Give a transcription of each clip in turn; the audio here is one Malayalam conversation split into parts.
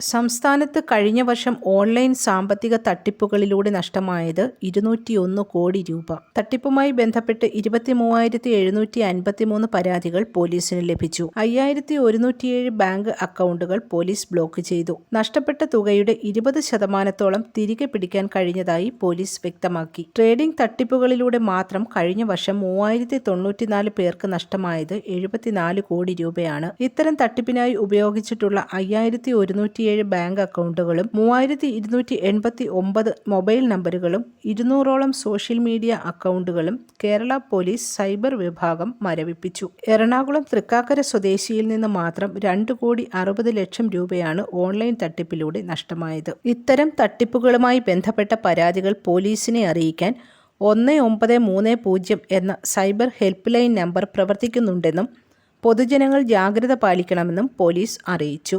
സംസ്ഥാനത്ത് കഴിഞ്ഞ വർഷം ഓൺലൈൻ സാമ്പത്തിക തട്ടിപ്പുകളിലൂടെ നഷ്ടമായത് ഇരുന്നൂറ്റിയൊന്ന് കോടി രൂപ. തട്ടിപ്പുമായി ബന്ധപ്പെട്ട് ഇരുപത്തി മൂവായിരത്തി എഴുന്നൂറ്റി അൻപത്തിമൂന്ന് പരാതികൾ പോലീസിന് ലഭിച്ചു. അയ്യായിരത്തി ഒരുന്നൂറ്റിയേഴ് ബാങ്ക് അക്കൗണ്ടുകൾ പോലീസ് ബ്ലോക്ക് ചെയ്തു. നഷ്ടപ്പെട്ട തുകയുടെ ഇരുപത് ശതമാനത്തോളം തിരികെ പിടിക്കാൻ കഴിഞ്ഞതായി പോലീസ് വ്യക്തമാക്കി. ട്രേഡിംഗ് തട്ടിപ്പുകളിലൂടെ മാത്രം കഴിഞ്ഞ വർഷം മൂവായിരത്തി തൊണ്ണൂറ്റിനാല് പേർക്ക് നഷ്ടമായത് എഴുപത്തിനാല് കോടി രൂപയാണ്. ഇത്തരം തട്ടിപ്പിനായി ഉപയോഗിച്ചിട്ടുള്ള അയ്യായിരത്തി ഒരുന്നൂറ്റിയേഴ് ബാങ്ക് അക്കൗണ്ടുകളും മൂവായിരത്തി ഇരുന്നൂറ്റി എൺപത്തി ഒമ്പത് മൊബൈൽ നമ്പറുകളും ഇരുന്നൂറോളം സോഷ്യൽ മീഡിയ അക്കൗണ്ടുകളും കേരള പോലീസ് സൈബർ വിഭാഗം മരവിപ്പിച്ചു. എറണാകുളം തൃക്കാക്കര സ്വദേശിയിൽ നിന്ന് മാത്രം രണ്ട് കോടി അറുപത് ലക്ഷം രൂപയാണ് ഓൺലൈൻ തട്ടിപ്പിലൂടെ നഷ്ടമായത്. ഇത്തരം തട്ടിപ്പുകളുമായി ബന്ധപ്പെട്ട പരാതികൾ പോലീസിനെ അറിയിക്കാൻ ഒന്ന് ഒമ്പത് മൂന്ന് പൂജ്യം എന്ന സൈബർ ഹെൽപ്പ് ലൈൻ നമ്പർ പ്രവർത്തിക്കുന്നുണ്ടെന്നും പൊതുജനങ്ങൾ ജാഗ്രത പാലിക്കണമെന്നും പോലീസ് അറിയിച്ചു.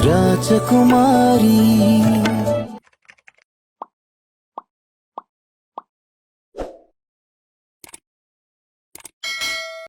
Rajakumari.